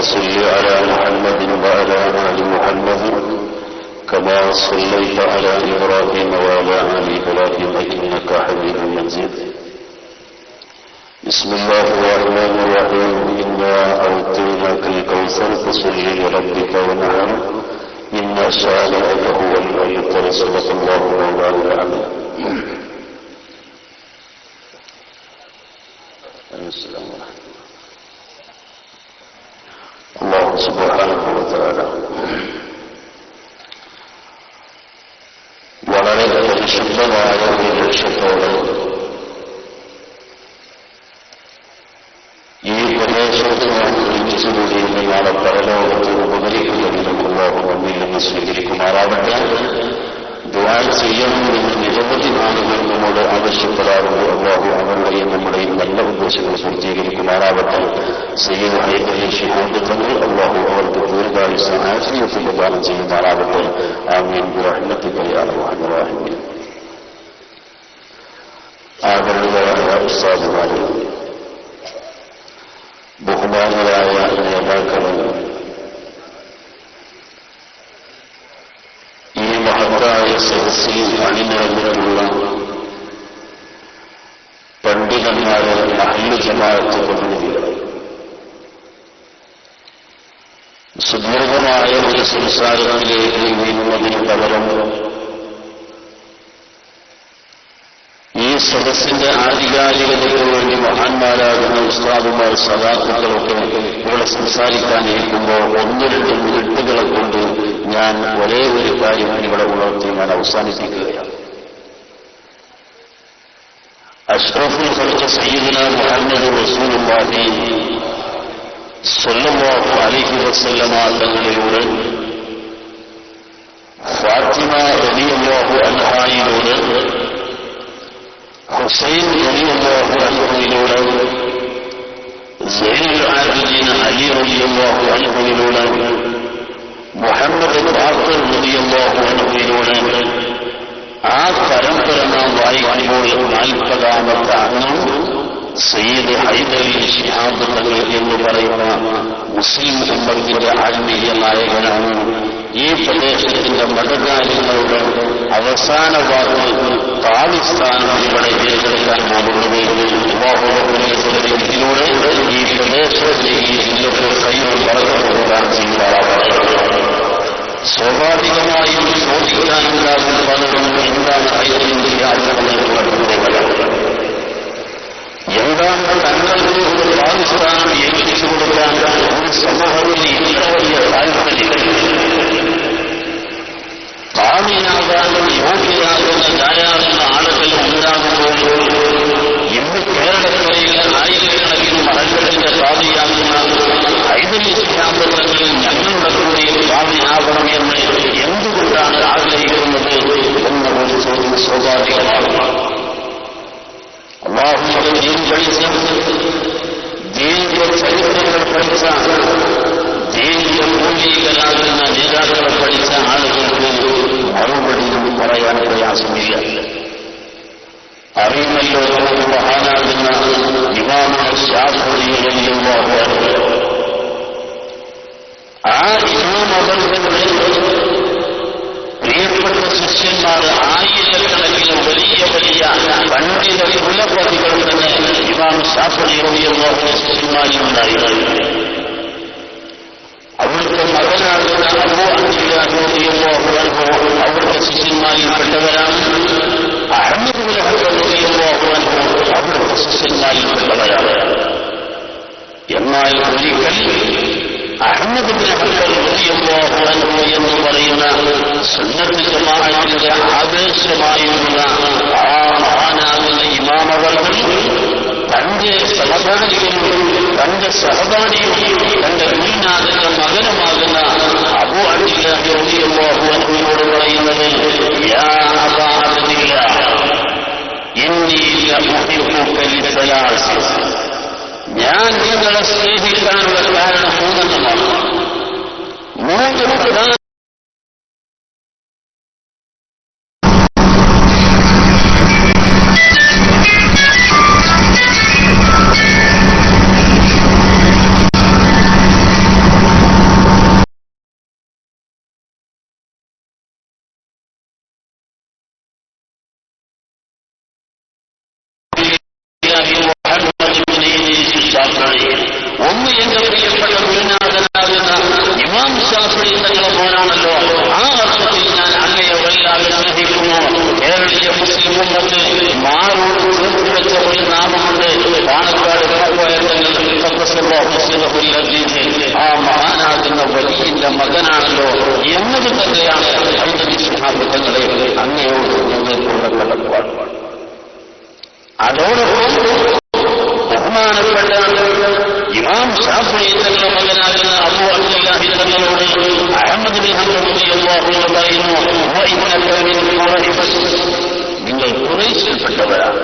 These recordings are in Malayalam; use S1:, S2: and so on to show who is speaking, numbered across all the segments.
S1: صل على محمد وعلى آل محمد كما صليت على إبراهيم وعلى آل إبراهيم إنك حميد مجيد. بسم الله الرحمن الرحيم. إنا أعطيناك الكوثر فصل لربك ونعم إن شانئك هو الأبتر صدق الله مولانا العظيم. السلام عليكم സുബാനഹു താര വളരെ പരിശുദ്ധമായ ഒരു ലക്ഷ്യത്തോടെ ഈ പ്രദേശത്ത് ഞാൻ തിരിച്ചുകൂടി നാളെ പരലോകത്ത് ഉപകരിക്കുന്നതിനും അള്ളാഹു നമ്മിൽ നിന്ന് സ്വീകരിക്കുമാറാവട്ടെ. ദുആ ചെയ്യണമെന്ന് നിരവധി നാളുകൾ നമ്മോട് ആവശ്യപ്പെടാറുണ്ട് അള്ളാഹു അവരുടെയും നമ്മുടെയും നല്ല ഉദ്ദേശങ്ങൾ പൂർത്തീകരിക്കുമാറാവട്ടെ സയ്യിദ് ഹൈദരി ഷിഹാബ് തങ്ങൾ അള്ളാഹു അവർക്ക് ദീർഘായുസ ആശ്രയത്തിൽ പ്രദാനം ചെയ്യുമാറാവട്ടെ ആമീൻ റഹ്മത്തിക്കയാറാഹിമീൻ ആദരണീയരായ ഉസ്താദുമാരെ ബഹുമാനരായ നേതാക്കളെ സദസ്സിൽ അണിനിറഞ്ഞിട്ടുള്ള പണ്ഡിതന്മാരെ മഹല്ല് ജമാഅത്ത് പ്രതിനിധികളെ സുദീർഘമായ ഒരു സംസാരത്തിലേക്ക് നീങ്ങുന്നതിന് പകരം ഈ സദസ്സിന്റെ ആധികാരികതയ്ക്ക് വേണ്ടി മഹാന്മാരാകുന്ന ഉസ്താദുമാർ സദാത്തുക്കളൊക്കെ ഇവിടെ സംസാരിക്കാനിരിക്കുമ്പോൾ ഒന്ന് രണ്ട് മിനിറ്റുകളെ കൊണ്ട് ഞാൻ ഒരേ ഒരു കാര്യം ഇവിടെ ഉണർത്തി ഞാൻ അവസാനിപ്പിക്കുകയാണ് അഷ്റഫുൽ ഖൽഖ സയ്യിദുന മുഹമ്മദ് റസൂലുള്ളാഹി സ്വല്ലല്ലാഹു അലൈഹി വസല്ലമ തങ്ങളിലൂടെ ഫാത്തിമ റളിയല്ലാഹു അൻഹായിലൂടെ ഹുസൈൻ റളിയല്ലാഹു അൻഹുവിലൂടെ സൈനുൽ ആബിദീൻ അലി റളിയല്ലാഹു അൻഹുവിലൂടെ മുഹമ്മദ് അൻഹുവിലൂടെ ആ പരമ്പര നാം വായിക്കുമ്പോൾ നാൽപ്പതാമത്തെ അംഗം സയ്യിദ് ഹൈദലി ഷിഹാബ് തങ്ങൾ എന്ന് പറയുന്ന മുസ്ലിം ഉമ്മത്തിന്റെ ആത്മീയ നായകനാണ്. ഈ പ്രദേശത്തിന്റെ മതകാര്യങ്ങളുടെ അവസാന വാക്ക് പാകിസ്ഥാനം ഇവിടെ ഏറ്റെടുക്കാൻ പോകുന്നത് ഇതിലൂടെ ഈ പ്രദേശത്തിലേക്ക് ജില്ലക്ക് കൈകൾ വളർന്നുകൊണ്ടാൻ ചെയ്യുന്നതാണ് സ്വാഭാവികമായും ചോദിക്കാനുണ്ടാകുന്ന പലരും എന്താണ് ഹൈദരിന്റെ യാത്രകളെന്നുള്ള എന്താണ് തങ്ങൾക്ക് ഒരു അഹമ്മദ് എന്ന് പറയുന്ന സുന്നത്ത് ജമാഅത്തിന്റെ ആവേശമായിരുന്ന ആ മഹാനാകുന്ന ഇമാമവർകൾ തന്റെ സഹപാഠികളും തന്റെ സഹപാഠിയും തന്റെ ഗുരുനാഥന്റെ മകനുമാകുന്ന അബു അടിയോട് പറയുന്നത് യാ അബാദില്ല എന്നീല ഞാൻ നിങ്ങളെ സ്നേഹിക്കാനുള്ള കാരണം മൂന്നെണ്ണമാണ് മൂന്ന് പ്രധാന വർഷങ്ങൾ പോലാണല്ലോ
S2: ആ വർഷത്തിൽ ഞാൻ അങ്ങയെ വല്ലാതെ സ്നേഹിക്കുന്നു കേരളീയ മുസ്ലിം കുമ്പത്ത് മാറോട് വെച്ച ഒരു നാമമുണ്ട്. പാണക്കാട് ആ മഹാനാകുന്ന വലിയ മകനാണല്ലോ. എന്നത് തന്നെയാണ് ഐതന്യ സിദ്ധാന്തങ്ങളെ അങ്ങയോട് ഞങ്ങൾക്കുള്ള കടപ്പാട്. അതോടൊപ്പം ബഹുമാനപ്പെട്ട ഇമാം ശാസ്ത്രീയ തങ്ങളോട് അഹമ്മദ് ബിൻ പറയുന്നു. നിങ്ങൾ കുറേശ്യപ്പെട്ടവരാണ്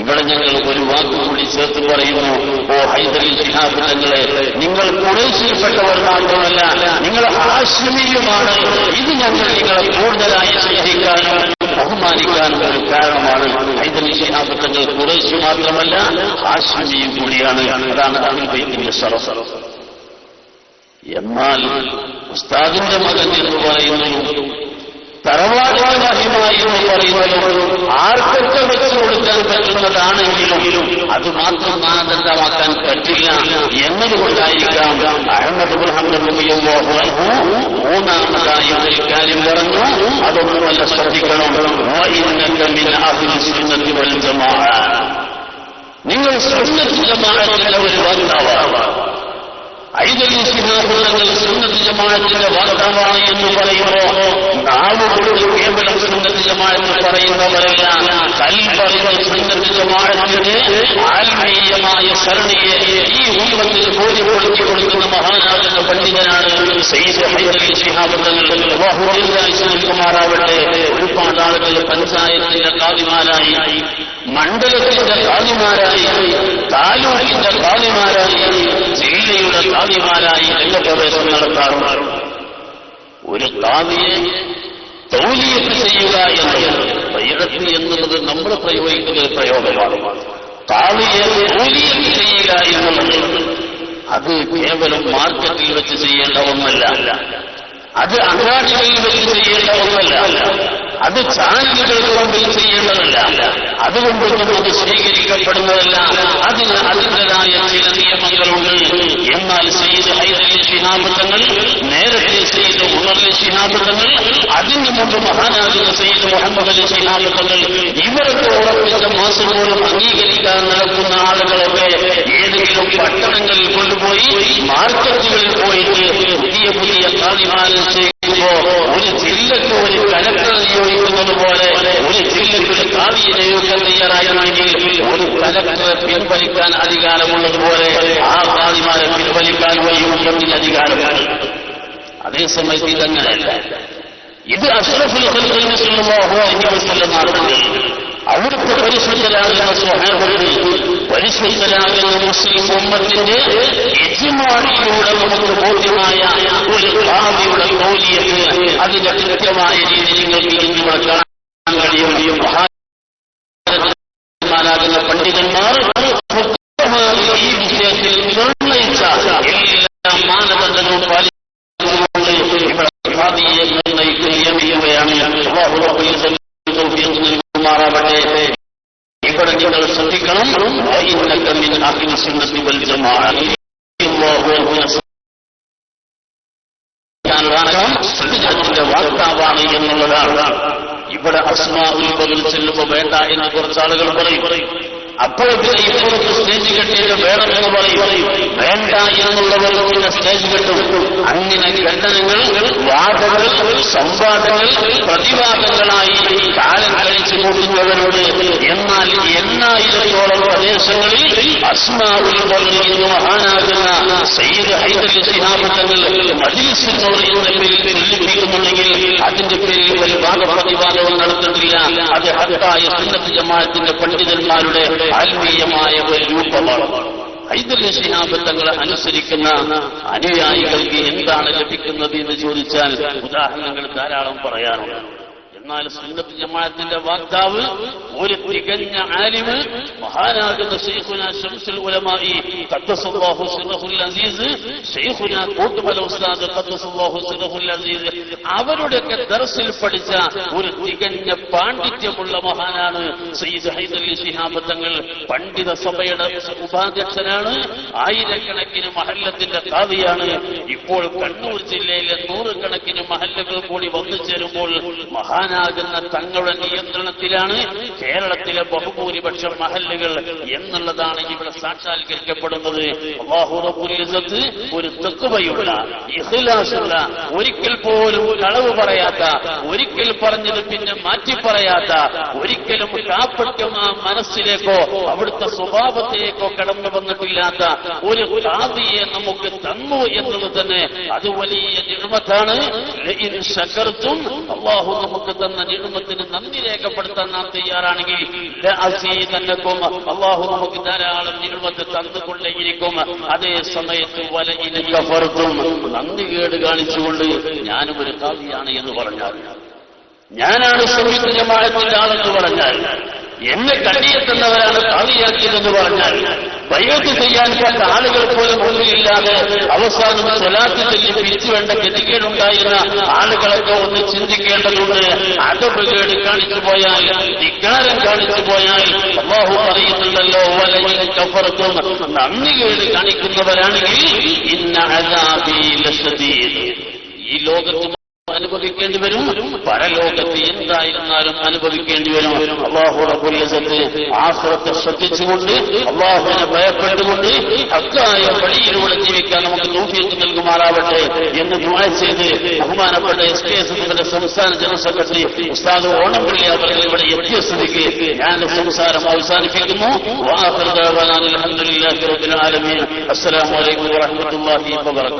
S2: ഇവിടെ ഞങ്ങൾ ഒരു വാക്കുകൂടി ചേർത്ത് പറയുന്നു ഓ ഹൈദറിൽ ശിഹാബ് തങ്ങളെ നിങ്ങൾ കുറേശ്യപ്പെട്ടവർ മാത്രമല്ല നിങ്ങൾ ഹാശ്മിയുമാണ് ഇത് ഞങ്ങൾ നിങ്ങളെ കൂടുതലായി സ്നേഹിക്കാനും ബഹുമാനിക്കാനും ഒരു കാരണമാണ്. ഹൈദറിൽ ശിഹാബ് തങ്ങൾ കുറേശ്യ മാത്രമല്ല ആശ്രമിയും കൂടിയാണ്. അതാണ് അഹുബൈത്തിന്റെ സറസ് എന്നാൽ ഉസ്താദിന്റെ മകൻ എന്ന് പറയുന്നു തറവാടിന്റെ മഹിമായി എന്ന് പറയുന്നതും ആർക്കൊക്കെ വെച്ചു കൊടുക്കാൻ പറ്റുന്നതാണെങ്കിലും അത് മാത്രം മാനദണ്ഡമാക്കാൻ പറ്റില്ല. എന്നതുകൊണ്ടായിരിക്കാം അഹമ്മദ് മൂന്നാമതായി ഒരു കാര്യം പറഞ്ഞു. ശ്രദ്ധിക്കണം. സുന്നത്തി വൽ ജമാഅ. നിങ്ങൾ സുന്നത്ത് ജമാഅത്തിന്റെ ഒരു വക്താവാണ് സിഹാബുദ്ധങ്ങൾ സുന്നത്ത് ജമാഅത്തിന്റെ വാർത്താവാണ് എന്ന് പറയുമ്പോ നാവ് കൊണ്ട് കേവലം സുന്നത്ത് ജമാഅത്ത് പറയുന്നവരല്ല കൽപ്പറികൾ സുന്നത്ത് ജമാഅത്തിന്റെ ആത്മീയമായ സരണിയെ ഈ ഉമ്മത്തിൽ ബോധ്യപ്പെടുത്തി കൊടുക്കുന്ന മഹാനാകുന്ന പണ്ഡിതനാണ് സിഹാബുദ്ധങ്ങൾ കുമാറാവട്ടെ ഒരുപാട് ആളുകൾ പഞ്ചായത്തിന്റെ കാതിമാരായി മണ്ഡലത്തിന്റെ കാലിമാരായി താലൂക്കിന്റെ കാലിമാരായി ജില്ലയുടെ കാലിമാരായി രംഗപ്രവേശം നടത്താറുണ്ട്. ഒരു കാവിയെ തൗലിയത്ത് ചെയ്യുക എന്നത് ബൈറത്ത് എന്നുള്ളത് നമ്മൾ പ്രയോഗിക്കുന്ന ഒരു പ്രയോഗമാണ്. കാവിയെ തൗലിയത്ത് ചെയ്യുക എന്നുള്ളത് അത് കേവലം മാർക്കറ്റിൽ വെച്ച് ചെയ്യേണ്ട ഒന്നല്ല. അത് അങ്ങാടികളിൽ വെച്ച് ചെയ്യേണ്ട ഒന്നല്ല. അത് ചാനലുകൾക്ക് മുമ്പിൽ ചെയ്യേണ്ടതല്ല. അതുകൊണ്ടൊന്നും അത് സ്വീകരിക്കപ്പെടുന്നതല്ല. അതിന് അതിന്റെതായ ചില നിയമങ്ങളുണ്ട്. എന്നാൽ ചെയ്ത് ഹൈദലി നേരത്തെ ചെയ്ത് ഉണർലി ശിഹാബുദ്ധങ്ങൾ അതിന് മുമ്പ് മഹാനാകുന്ന ചെയ്ത് മുഹമ്മദ് അലി ശിഹാബുദ്ധങ്ങൾ ഇവരൊക്കെ ഉറപ്പിച്ച മാസം പോലും അംഗീകരിക്കാൻ നടക്കുന്ന ആളുകളൊക്കെ ഏതെങ്കിലും പട്ടണങ്ങളിൽ കൊണ്ടുപോയി മാർക്കറ്റുകളിൽ പോയിട്ട് പുതിയ പുതിയ കാലിമാനം ചെയ്യുമ്പോ ഒരു ജില്ലക്ക് ഒരു കലക്ടർ നിയോഗിക്കുന്നത് പോലെ ഒരു ജില്ലക്ക് ഒരു കാവ്യ നിയോഗിക്കാൻ തയ്യാറായിരുന്നെങ്കിൽ ഒരു കലക്ടറെ പിൻവലിക്കാൻ അധികാരമുള്ളതുപോലെ ആ കാവിമാരെ പിൻവലിക്കാൻ ഒരു യോഗത്തിന് അധികാരമാണ് അതേസമയത്ത് ഇതങ്ങനെയല്ല. ഇത് അഷ്റഫുൽ വസല്ലം നടത്തുന്നത് അവിടുത്തെ പരിശുദ്ധരാകുന്ന സ്വഹാബത്തിൽ പരിശുദ്ധരാകുന്ന മുസ്ലിം ഉമ്മത്തിന്റെ യജമാനിയുടെ നമുക്ക് ബോധ്യമായ ഒരു ഭാവിയുടെ മൂല്യത്ത് അതിന്റെ കൃത്യമായ രീതിയിൽ നിങ്ങൾക്ക് ഇന്നിവിടെ കാണാൻ കഴിയും. വാർത്താവാണ് എന്നുള്ളതാണ്. ഇവിടെ അസ്മാവിൽ ബദൽ ചെല്ലുമ്പോ വേണ്ട എന്ന് കുറച്ച് ആളുകൾ പറയും. അപ്പോഴത്തെ ഇപ്പോഴത്തെ സ്റ്റേജ് കെട്ടിയത് വേണമെന്ന് പറയും. വേണ്ട എന്നുള്ളവർ പിന്നെ സ്റ്റേജ് കെട്ടും. അങ്ങനെ ഖണ്ഡനങ്ങൾ വാദങ്ങൾ സംവാദങ്ങൾ പ്രതിവാദങ്ങളായി കാലം കഴിച്ചു കൂട്ടുന്നവരോട് എന്നാൽ എണ്ണായിരത്തോളം പ്രദേശങ്ങളിൽ അസ്മാവിൽ എന്ന് മഹാനാകുന്ന സയ്യിദ് ഹൈദലി മജിലിസിനോട് പേരിൽ ചൊല്ലിപ്പിക്കുന്നുണ്ടെങ്കിൽ അതിന്റെ പേരിൽ ഒരു ഭാഗപ്രതിവാദവും നടത്തുന്നില്ല. അത് ഹത്തായ സുന്നത്ത് ജമാഅത്തിന്റെ പണ്ഡിതന്മാരുടെ ആത്മീയമായ ഒരു രൂപമാണ്. ഹൈദലി ശിഹാബത്തങ്ങളെ അനുസരിക്കുന്ന അനുയായികൾക്ക് എന്താണ് ലഭിക്കുന്നത് എന്ന് ചോദിച്ചാൽ ഉദാഹരണങ്ങൾ ധാരാളം പറയാനുണ്ട് എന്നാൽ സുന്നത്ത് ജമാഅത്തിന്റെ വാക്താവ് ഒരു തികഞ്ഞ ആലിമ് മഹാനാകുന്ന ഷെയ്ഖുന ഷംസുൽ ഉലമായി ഖദ്ദസല്ലാഹു സിറഹുൽ അസീസ് ഷെയ്ഖുന കൂട്ടുമല ഉസ്താദ് ഖദ്ദസല്ലാഹു സിറഹുൽ അസീസ് അവരുടെയൊക്കെ ദർസിൽ പഠിച്ച ഒരു തികഞ്ഞ പാണ്ഡിത്യമുള്ള മഹാനാണ് സയ്യിദ് ഹൈദലി ശിഹാബ് തങ്ങൾ. പണ്ഡിത സഭയുടെ ഉപാധ്യക്ഷനാണ്. ആയിരക്കണക്കിന് മഹല്ലത്തിന്റെ കാവിയാണ്. ഇപ്പോൾ കണ്ണൂർ ജില്ലയിലെ നൂറുകണക്കിന് മഹല്ലകൾ കൂടി വന്നു ചേരുമ്പോൾ മഹാനായ മഹാനാകുന്ന തങ്ങളുടെ നിയന്ത്രണത്തിലാണ് കേരളത്തിലെ ബഹുഭൂരിപക്ഷം മഹല്ലുകൾ എന്നുള്ളതാണ് ഇവിടെ സാക്ഷാത്കരിക്കപ്പെടുന്നത്. ഒരു തെക്കുവയുള്ള ഇഖ്ലാസുള്ള ഒരിക്കൽ പോലും കളവ് പറയാത്ത ഒരിക്കൽ പറഞ്ഞത് പിന്നെ മാറ്റി പറയാത്ത ഒരിക്കലും കാപ്പറ്റും ആ മനസ്സിലേക്കോ അവിടുത്തെ സ്വഭാവത്തിലേക്കോ കടന്നു വന്നിട്ടില്ലാത്ത ഒരു കാതിയെ നമുക്ക് തന്നു എന്നത് തന്നെ അത് വലിയ ശകർത്തും അള്ളാഹു നമുക്ക് തന്ന നിയമത്തിന് നന്ദി രേഖപ്പെടുത്താൻ നാം തയ്യാറാണെങ്കിൽ അള്ളാഹു നമുക്ക് ധാരാളം നിയമത്ത് തന്നുകൊണ്ടേയിരിക്കും. അതേ സമയത്ത് കഫർത്തും നന്ദി കേട് കാണിച്ചുകൊണ്ട് ഞാനും ഒരു കാവിയാണ് എന്ന് പറഞ്ഞാൽ ഞാനാണ് സംയുക്ത ആളെന്ന് പറഞ്ഞാൽ എന്നെ കടിയെത്തുന്നവരാണ് കാവിയാക്കിയതെന്ന് പറഞ്ഞാൽ ബൈവത്ത് ചെയ്യാൻ പറ്റ ആളുകൾ പോലും ഒന്നുമില്ലാതെ അവസാനം സ്വലാത്ത് ചൊല്ലി പിരിച്ചു വേണ്ട ഗതികേടുണ്ടായിരുന്ന ആളുകളൊക്കെ ഒന്ന് ചിന്തിക്കേണ്ടതുണ്ട്. അതപകേട് കാണിച്ചു പോയാൽ ധിക്കാരം കാണിച്ചു പോയാൽ അള്ളാഹു പറയുന്നുണ്ടല്ലോ വലയിൽ കഫറത്തും നന്ദികേട് കാണിക്കുന്നവരാണെങ്കിൽ ഇന്ന ലഷദീദ് ഈ ലോകത്ത് അനുഭവിക്കേണ്ടി വരും. പരലോകത്ത് എന്തായിരുന്നാലും അനുഭവിക്കേണ്ടി വരും. അള്ളാഹു റബുല്ലസത്ത് ആശ്രത്തെ ശ്രദ്ധിച്ചുകൊണ്ട് അള്ളാഹുവിനെ ഭയപ്പെട്ടുകൊണ്ട് ഹക്കായ വഴിയിലൂടെ ജീവിക്കാൻ നമുക്ക് നോക്കിയിട്ട് നൽകുമാറാവട്ടെ എന്ന് ദുആ ചെയ്ത് ബഹുമാനപ്പെട്ട എസ് കെ എസ് എഫിന്റെ സംസ്ഥാന ജനറൽ സെക്രട്ടറി ഉസ്താദ് ഓണംപള്ളി അവർ ഇവിടെ എത്തിയ സ്ഥിതിക്ക് ഞാൻ സംസാരം അവസാനിപ്പിക്കുന്നു. വാഹൃദാൻ അലഹമുല്ലാ റബ്ബിൽ